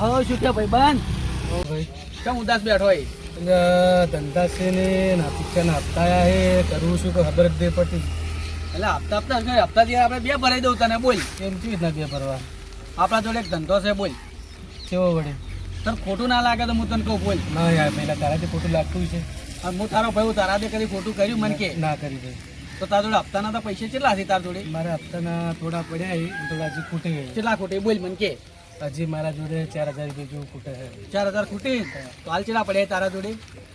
હા શું કે ભાઈ બંધ. ઓ ભાઈ કેમ ઉદાસ બેઠો હોય ધંધા છે ને ના હપ્તા આયા હે કરવું શું કે ખબર જ નહીં પડતી. એટલે હપ્તા હપ્તા શું હપ્તા જે આપણે બે ભરાઈ દઉં તને બોલ. કેમ કેવી રીતના બે ભરવા? આપણા જોડે એક ધંધો છે બોલ. કેવો વડે? તને ખોટું ના લાગે તો હું તને કહું બોલ. ના યાર પહેલાં તારાથી ખોટું લાગતું છે અને હું તારો ભાઈ તારા દે કદી ખોટું કર્યું મને કે? ના કરી દે. તો તારા જોડે હપ્તાના તો પૈસા કેટલા છે તારા જોડે? મારા હપ્તાના થોડા પડ્યા થોડા હજી ખૂટી ગયા. કેટલા ખૂટે બોલ મને કે. હજી મારા જોડે ચાર હજાર રૂપિયા જેવું ખૂટે છે. ચાર હજાર ખૂટી? તો હાલ કેટલા પડ્યા તારા જોડે?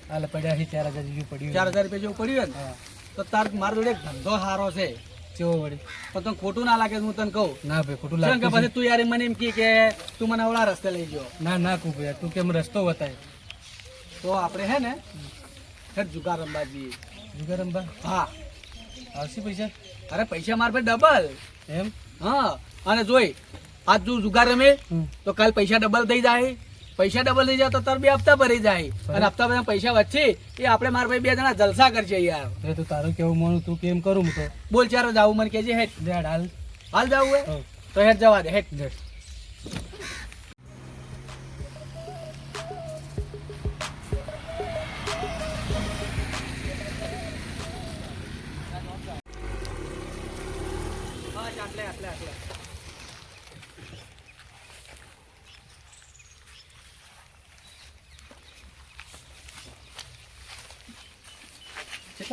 હાલ પડ્યા છે ચાર હજાર જેવું પડ્યું ચાર હજાર રૂપિયા જેવું પડ્યું ને તો તાર મારા જોડે ધંધો સારો છે. કેવો વળી? પણ તને ખોટું ના લાગે હું તને કહું. ના ભાઈ ખોટું લાગે પછી તું યાર મને એમ કે તું મને ઓળા રસ્તે લઈ ગયો. ના ના કું ભાઈ તું કેમ રસ્તો બતાય? તો આપણે હે ને હેઠ જુગાર રમવા જઈએ જુગાર રમવા હા. આવશે પૈસા? અરે પૈસા મારા પાસે ડબલ એમ? હા. અને જોઈ આજ તું જુગાર રમે તો કાલ પૈસા ડબલ થઈ જાય. પૈસા ડબલ થઈ જાય તો તાર બે હપ્તા ભરી જાય. અને હપ્તા બધા પૈસા વચ્ચે એ આપણે મારા ભાઈ બે જણા જલસા કરશે યાર. એ તો તારું કેવું માનું તું કેમ કરું તો? બોલ ચારો જાવું મને કેજે હેટ હાલ. હાલ જાવું હે? તો હેટ જવા દે હેઠ.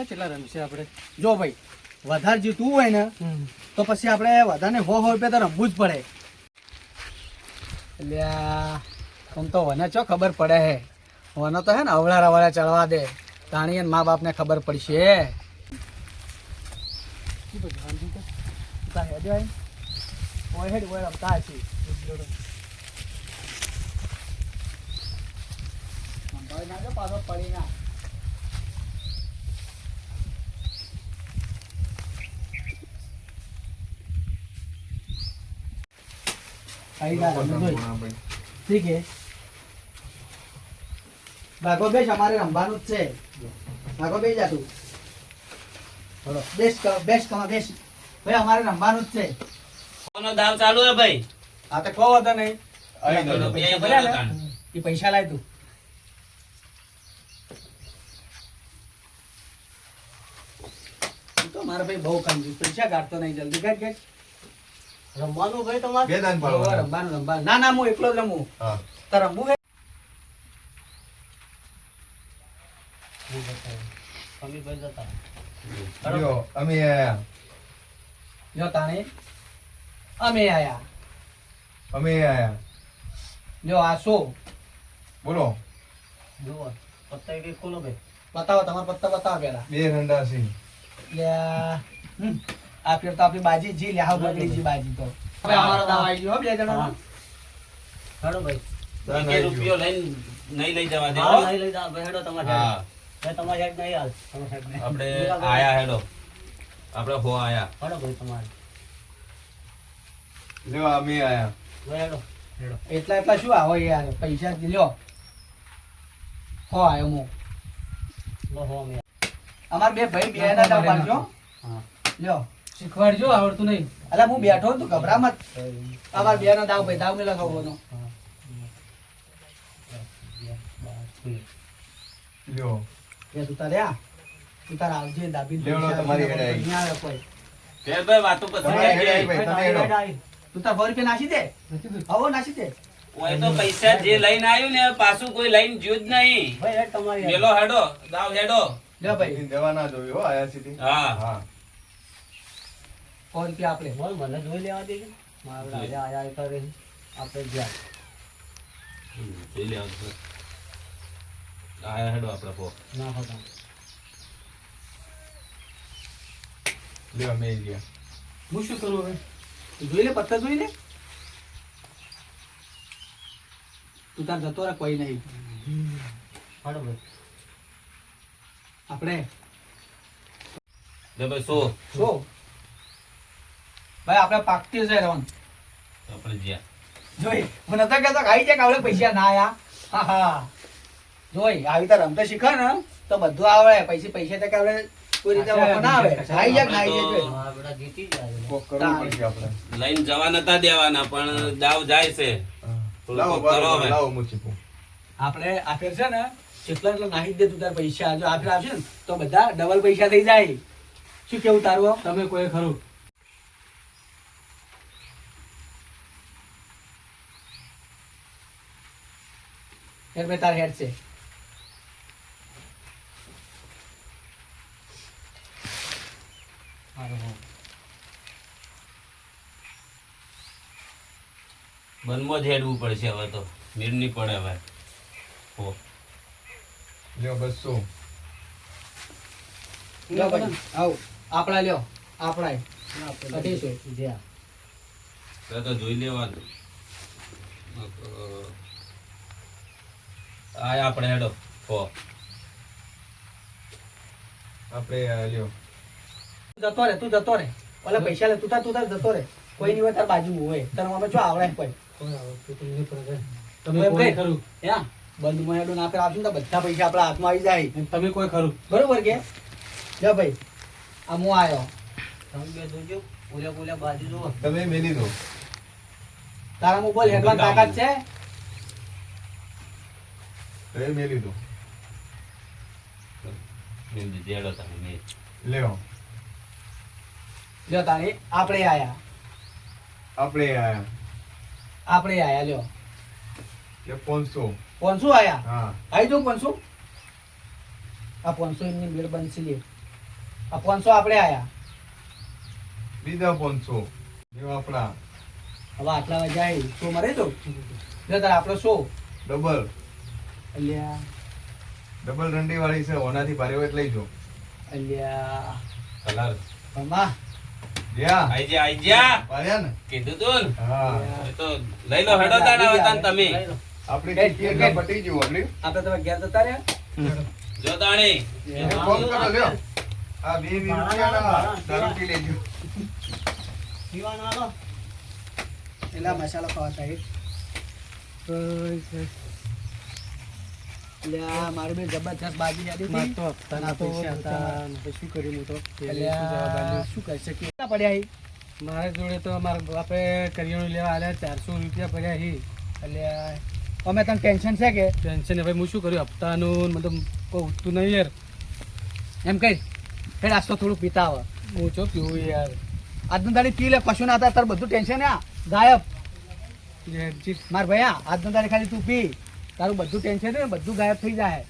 કેટલા કેટલા રમશે આપણે? જો ભાઈ વધારે જીતવું હોય ને તો પછી આપણે વધારે હો હો રૂપિયા તો રમવું જ પડે. એટલે આમ તો વને ચો ખબર પડે હે. વનો તો હે ને અવળા રવાળા ચડવા દે. તાણી મા બાપને ખબર પડશે. હેડ ઓય રમતા હશે. પાછો પડી ના આઈ ના રમે જોઈ. ઠીક હે ભાગો બેસ અમારે રમવાનું જ છે. ભાગો બેસ જા તું. બોલો બેસ ક- બેસ કમા બેસ. ભાઈ અમારે રમવાનું જ છે. કોનો દાવ ચાલુ હે ભાઈ? આ તો કહો હતો નહીં. એ પૈસા લાય તું. તું તો મારા ભાઈ બહુ કંજૂસ પૈસા કાઢતો નહીં જલ્દી કાઢ કાઢ. રમવાનું ભાઈ તમારે? બે દાન પાડો રમવાનું રમવાનું. ના ના હું એકલો જ રમું. હા. તાર રમવું હે ભાઈ જતા અમે આયા. જો તાણે. અમે આયા. અમે આયા. જો આ સો બોલો. જો પત્તા કઈ ખોલો ભાઈ. બતાવો તમારા પત્તા બતાવો પેલા બે રંડા લ્યા, હમ. આ ફેર તો આપણી બાજી જી લ્યા બગડી જી બાજી તો. હવે અમારો દાવ આવી ગયો હો બે જણા હેડો ભાઈ. એક રૂપિયો લઈને નહીં લઈ જવા હા નહીં લઈ જવા હેડો તમારે હા. મેં તમારે હેડ નહીં હાલ તમારે આપણે આયા હેડો. આપણે હો આયા. હેડો ભાઈ તમારે. લ્યો, અમે આયા. હેડો હેડો. એટલા એટલા શું આવો યાર? પૈસા જ લ્યો. હો આયો હું. લો હો અમે. અમાર બે ભાઈ બે ના દાવ પાડજો. હા. લ્યો. શીખવાડજો આવડતું નહીં અલા હું બેઠો તું ગભરા મત અમાર બે નો દાવ ભાઈ દાવ મેં લગાવવાનો લ્યો. એ તું તારે આ તું તારે આવજે દાબી લેવડો તમારી હેડે આવી. નહીં આવે કોઈ કે ભાઈ વાતો પછી તમારે કરીએ. હેડે ભાઈ, તમે હેડો. તું તાર સો રૂપિયા નાસી દે હવો નાસી દે ઓય તો પૈસા જે લઈને આવ્યું ને પાછું કોઈ લઈને જ્યું જ નહીં ભાઈ હેડ તમારી. મેલો હેડો દાવ હેડો લ્યો ભાઈ દેવાના જોયું હો, આયા સીધી. હા હા. સો પે આપણે બોલ મને જોઈ લેવા દેજો. મારે આયા આયા કરે આપણે જ્યાં જોઈ લેવાનું આયા હેડો આપણે પો. ના હોતા. લેવા મેં ગયા. હું શું કરું હવે? જોઈ લે પત્તા જોઈ લે. તું તાર જતો રહે કોઈ નહીં. હાડો ભાઈ. આપણે ભાઈ સો. શું ભાઈ આપણે પાકતી છે રોન. આપણે જ્યાં જોઈ મને તો કહેતો આવી જાય કે આવડે પૈસા ના આયા. હા હા. જોઈ આવી તો રમતા શીખે ને તો બધું આવડે. પૈસા પૈસા તો કે આવડે કોઈ રીતે ના આવે. આવી જાય ના આઈ જાય આપણે જીતી જાય. છે. કોક કરવું પડશે આપણે. લઈને જવા નતા દેવાના પણ દાવ જાય છે. લાવો. લાવો આપણે આ છે ને જેટલા એટલા નાખી દે તું તાર પૈસા. જો આ ફેર ને તો બધા ડબલ પૈસા થઈ જાય. શું કેવું તારું તમે કોઈ ખરું. હેડ ભાઈ તાર હેડ છે. મનમાં જ હેડવું પડશે હવે તો. મીર નહીં પડે હવે. હો. લ્યો બસો લ્યો ભાઈ આવ. આપણા લ્યો. આપણા અઢીસો જ્યાં. તો તો જોઈ લેવાનું. આ આપણે હેડો કો આપણે લ્યો. જતો રે તું જતો રે. ઓલા પૈસા લે તું તાર તું તાર જતો રે. કોઈ ની હોય તાર બાજુ હોય. તાર મામા જો આવડે કોઈ. કોઈ આવડતું તો નહીં પડે તમે કોઈ ખરું. હા? બંધમાં હેડો ના આપે આપશું તો બધા પૈસા આપણા હાથમાં આવી જાય. તમે કોઈ ખરું. બરોબર કે? જા ભાઈ. આ હું આવ્યો તમે બે જોજો. ઓલે ઓલે બાજુ જો તમે મેલી દો. તારા મોબાઈલ હેડવાની તાકાત છે? તમે મેં લીધું. જેડો તમે લ્યો તાણી આપણે આયા. આપણે આયા. આપણે આયા લ્યો. કે પાંચસો પોનસો આયા? હા. આવી દઉં પોનસો? આ પોનસો એમની બેડ બનશે લે આ પોનસો આપણે આયા. બીજા પાંચસો લ્યો આપણા. હવે આટલા જાય શો મરે તો લ્યો તાર આપણો સો. ડબલ. અલ્યા. ડબલ રંડી વાળી છે ઓનાથી ભારે હોય લઈ જો. અલ્યા. કલર. મમ્મા જ્યા આઈ જા આઈ જા. પાડ્યા ને. કીધું તું હા. તો લઈ લો હેડો તાણ હવે તાણ તમે. આપણી ટિકિટ પટી જો આપણી. આપણે તમે ઘેર જતા રહ્યા? જો તાણી. ફોન કરો લ્યો. આ બે વીસ રૂપિયાના દારૂ પી લેજો. પીવાનો આલો એલા મસાલો ખાવા થાય. અલ્યા મારું બેન જબરજસ્ત બાજી હેડી માર તો હપ્તાના પૈસા હતા. શું કર્યું હું તો? શું કરી શકીએ? કેટલા પડ્યા હી? મારા જોડે તો મારા બાપે કરિયાણું લેવા આવ્યા ચારસો રૂપિયા પડ્યા હી. એટલે અમે તને ટેન્શન છે કે? ટેન્શન ભાઈ હું શું કર્યું? હપ્તાનું મતલબ કોઈ ઉઠતું નહીં યાર. એમ કઈ? ફેર આજ તો થોડું પીતા આવે હું છો પીવું યાર? આજનો તારી પી લે કશું ના હતા તાર બધું ટેન્શન આ? ગાયબ. માર ભાઈ આજનો તારી ખાલી તું પી. તારું બધું ટેન્શન ને બધું ગાયબ થઈ જાય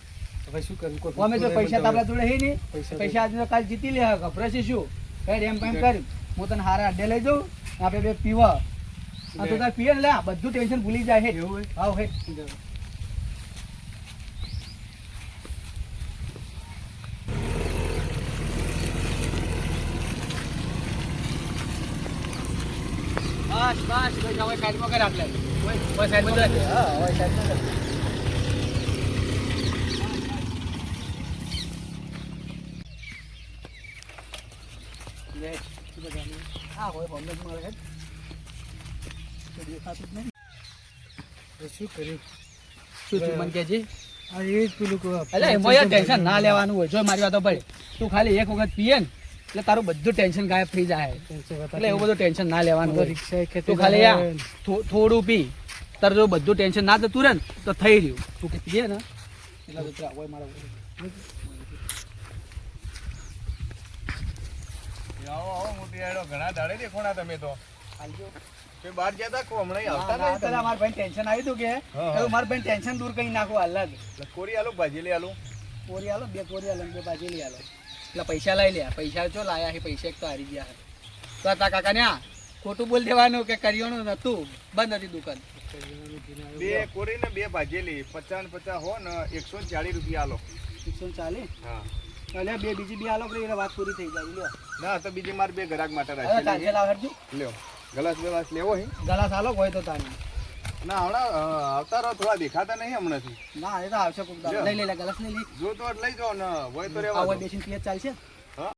હવે શું કરું? કોઈ અમે તો પૈસા નહીં જોડે હે નહીં. પૈસા આજે કાલ જીતી લે ગભરાશે શું? કઈ એમ એમ કર. હું તને હારા અડ્ડે લઈ જાઉં આપણે બે પીવા. આ તો તાર પીએ લે બધું ટેન્શન ભૂલી જાય હે એવું હોય? હે. બસ બસ હવે કાઢી કર આટલે. બસ સાઈડમાં હા ઓય સાઈડમાં કર લે શું બધાનું? હા હોય બોમ્બે જ મળે દેખાતું જ નહીં. શું કર્યું? શું થયું મને કહેજે? આ એ જ પેલું કહું, એટલે એમાં યાર ટેન્શન ના લેવાનું હોય. જો મારી વાતો ભાઈ તું ખાલી એક વખત પીએ ને એટલે તારું બધું ટેન્શન ગાયબ થઈ જાય. એટલે એવું બધું ટેન્શન ના લેવાનું હોય. તું ખાલી થોડું પી. તાર જો બધું ટેન્શન ના થતું રહે ને તો થઈ રહ્યું. તું કે પીએ ને. એટલે આડો ઘણા દાડે દેખોણા તમે તો. તે બહાર ગયા તા કો હમણાં આવતા ના, નહીં પેલા મારા ભાઈ ટેન્શન આવી હતું કે. હા, માર ભાઈ ટેન્શન દૂર કરી નાખો અલગ કોરી આલો ભાજી આલો? કોરી આલો બે કોરી આલો ને બે બાજરી આલો. એટલે પૈસા લઈ લે પૈસા જો લાયા હે પૈસા એક તો હારી ગયા તો આ તારા કાકાને આ ખોટું બોલ દેવાનું કે કરિયાણું નતું? બંધ હતી દુકાન. બે કોરી ને બે ભાજેલી પચાસ પચાસ હો ને એકસો ચાલીસ રૂપિયા આલો. એકસો ચાલીસ હા. એટલે બે બીજી બે આલો એટલે વાત પૂરી થઈ જાય લ્યો. ના તો બીજી માર બે ગ્રાહક માટે રાખી કાંચે લાવ હરજી. લ્યો ગ્લાસ ગ્લાસ લેવો હે? ગલાસ આલો હોય તો તારી. ના હમણાં અ, થોડા દેખાતા નહીં હમણાંથી. ના એ તો આવશે કોક દાડો. લઈ લે ગલાસ લઈ. લે જો તો લઈ જાઓ ને હોય તો રેવા હોય બેસીને પીએ ચાલશે. હા.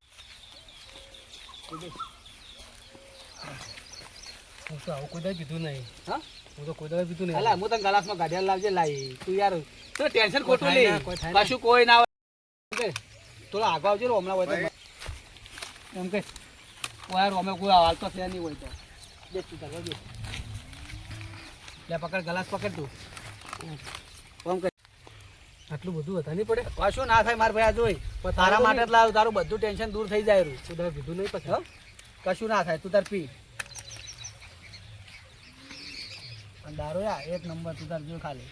હું તો આવું કોઈ દાડે પીધું નહીં. હા? હું તો કોઈ દાડે પીધું નહીં. અલા હું તને ગલાસમાં ગાઢિયા લાવજે લાઈ. તું યાર તો ટેન્શન ખોટું લે. કશું કોઈ ના હોય થોડો આગળ આવજો ને હમણાં હોય તો એમ કે કોઈ અમે કોઈ હાલ તો છે નહીં હોય તો. બેસી તું તાર લે પકડ ગ્લાસ પકડ તું. એમ કે આટલું બધું હતા નહીં પડે? કશું ના થાય મારા ભાઈ આ જોઈ. પણ તારા માટે જ લાવ્યું તારું બધું ટેન્શન દૂર થઈ જાય રહ્યું તારે કીધું નહીં પછી. કશું ના થાય તું તાર પી. અને દારૂ યા એક નંબર તું તાર જો ખાલી.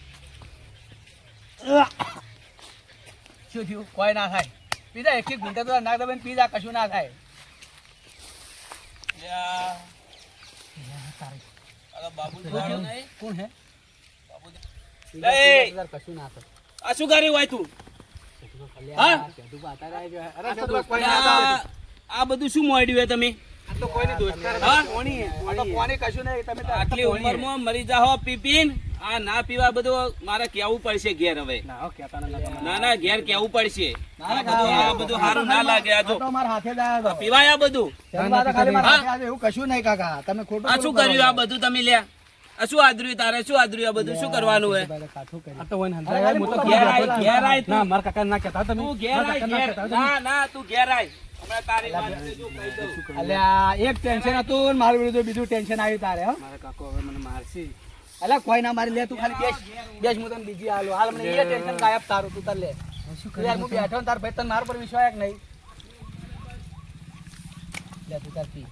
શું થયું? કોઈ ના થાય. પીજા એક એક ઘૂંટા તો નાક દબાઈને પી કશું ના થાય. કોણ હે? કશું ના થાય. આ શું કર્યું હોય તું? આ સેતુ પર આતા રહ્યા છે. અરે સેતુ કોઈ ના આ થાય. આ બધું શું મોડ્યું તમે? આ તો કોઈની દોસ્તર હા? કોની આ તો કોની કશું નહીં. તમે તો આટલી ઉંમરમાં મરી જાઓ પી પીન આ ના પીવા બધું મારે કેવું પડશે ઘેર હવે. ના ના ના ના ના ઘેર કેવું પડશે. આ બધું સારું ના લાગે આ તો. મારા હાથે જ આયા તો. પીવાય આ બધું એવું કશું નહીં કાકા. તમે ખોટું આ શું કર્યું? આ બધું તમે લ્યા. આ શું આદર્યું તારે? શું આદર્યું આ બધું? શું કરવાનું હે આ તો વન અરે હું તો ઘેર આય ઘેર આય ના તું કાકા ના કહેતા તમે. તું ઘેર આય ના ના ના તું ઘેર આય. હમણાં તારી વાત છે, જો કહી દઉં. અલ્યા એક ટેન્શન હતું મારું વિરુદ્ધ બીજું ટેન્શન આવ્યું તારે હો. મારા કાકો હવે મને મારશે. અલ્યા કોઈ ના મારી લે તું ખાલી બેસ. બેસ હું તને બીજી હાલો. હાલ મને એ ટેન્શન ગાયબ તારું તું તાર લે. તું યાર હું બેઠો ને તાર ભાઈ તને મારા પર વિશ્વાસ નહીં. લે તું તાર પી.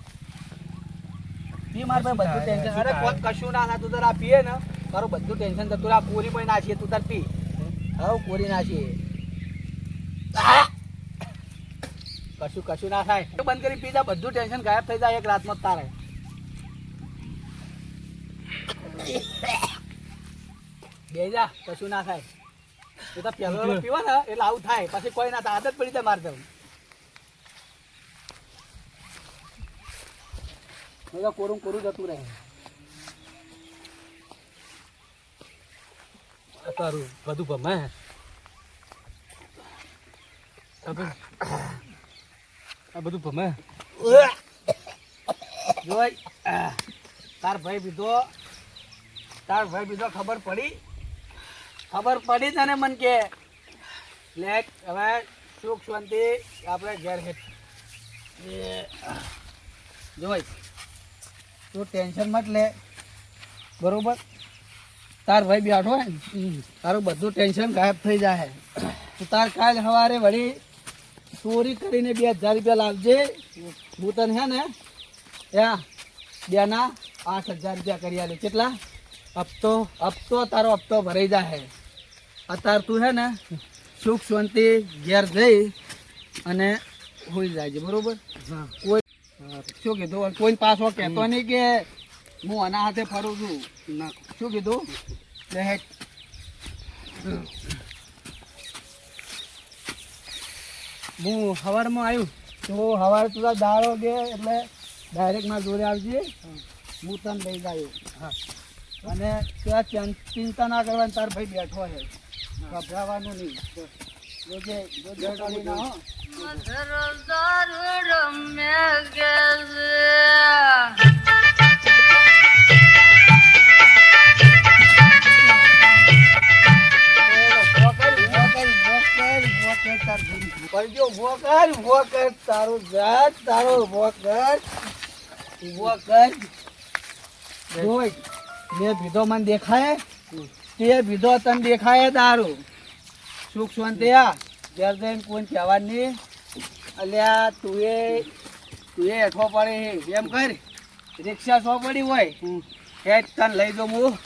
પી માર ભાઈ બધું ટેન્શન. અરે કોઈ કશું ના થાય તું તાર આ પીએ ને. તારું બધું ટેન્શન રહે. આ પૂરી પણ નાખીએ તું તાર પી. હવે પૂરી નાખીએ! કશું કશું ના થાય. તું બંધ કરી પી જા. બધું ટેન્શન ગાયબ થઈ જાય એક રાતમાં જ તારે. બે જા કશું ના થાય. એ તો પહેલો પીવા ને એટલે આવું થાય. પછી કોઈ ના આદત પડી જાય મારે જવું બધા કોરું કોરું જતું રહે. તારું બધું ગમે. આ બધું ભમે જોઈ તાર ભાઈ બીધો તાર ભાઈ બીજો ખબર પડી? ખબર પડી તને મન કે? લે, હવે સુખ શાંતિ આપણે ઘેર હેઠ જોઈ તું ટેન્શન મત લે. બરોબર? તાર ભાઈ બેઠો હોય ને? તારું બધું ટેન્શન ગાયબ થઈ જાય તું તાર કાલ સવારે વળી ચોરી કરીને બે હજાર રૂપિયા લાવજે. હું તને હે ને? ત્યાં બેના આઠ હજાર રૂપિયા કરી આલે. કેટલા? હપ્તો હપ્તો તારો હપ્તો ભરાઈ જાય અત્યારે તું હે ને સુખ શાંતિ ઘેર જઈ અને હોઈ જાય છે બરોબર કોઈ શું કીધું કોઈ પાછો કહેતો નહીં કે હું આના હાથે ફરું છું ના શું કીધું હેઠ. હું સવારમાં આવ્યું તો સવારે તું દાળો કે એટલે ડાયરેક્ટ મારા જોડે આવજે હું તને લઈ જાય હા અને ત્યાં ચિંતા ના કરવાની તાર ભાઈ બેઠો છે. ગભરાવાનું નહીં. જોજે જોજે ડરી ના હો તારું જાત, તારો ઊભો વોક ઊભો કર. જોઈ મેં ભીધો મને દેખાય? તે ભીધો તને દેખાય તારું સુખ શાંતિ આ. ઘેર જઈને કોઈ કહેવા નહીં. અલ્યા તું એ તું એ પડે. એમ કર. રિક્ષા સો પડી હોય. હેઠ તને લઈ દઉં હું.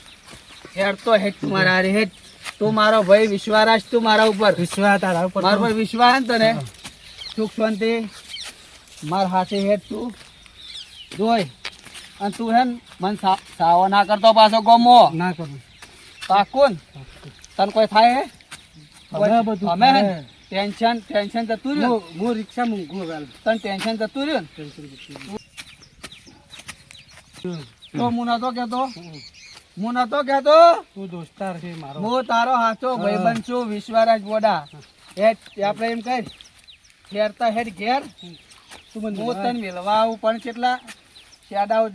હેઠ તો હેઠ મારા હારે હેઠ. તું મારો ભાઈ વિશ્વાસ તું મારા ઉપર. વિશ્વાસ તારા ઉપર મારા પર વિશ્વાસ તને? સુખ શાંતિ. મારા હાથે હેઠ તું. જોઈ અને તું હે મને સાવો ના કરતો પાછો ગમો. ના કરું. પાકું તને કોઈ થાય અમે હે ટેન્શન ટેન્શન જતું રહ્યું. હું રિક્ષા મૂકું તને ટેન્શન જતું રહ્યું તો હું નતો કેતો હું નતો કેતો તું દોસ્તાર છે મારો. હું તારો હાચો ભાઈબંધ છું વિશ્વરાજ બોડા હેઠ આપણે એમ કહે ફેરતા હેઠ ઘેર. તું મને હું તને મેળવા આવું પણ કેટલા શેડાઓ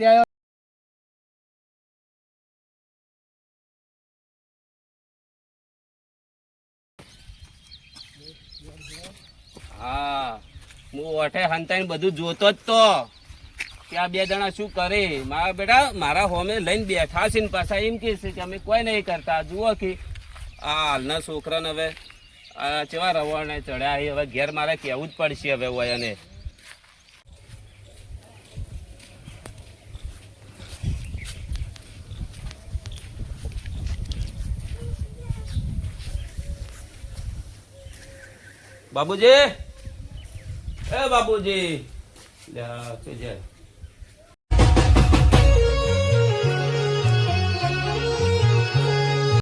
જ તો. કે બે જણા શું કરે? મારા બેટા, મારા હોમે લઈને બેઠા છે ને પાછા એમ કે છે કે અમે કોઈ નહીં કરતા. જુઓ કે આ હાલના છોકરાને હવે આ કેવા રવાડને ચડ્યા હવે ઘેર મારે કહેવું જ પડશે હવે હોય અને. બાબુજી. એ બાબુજી. લે જાય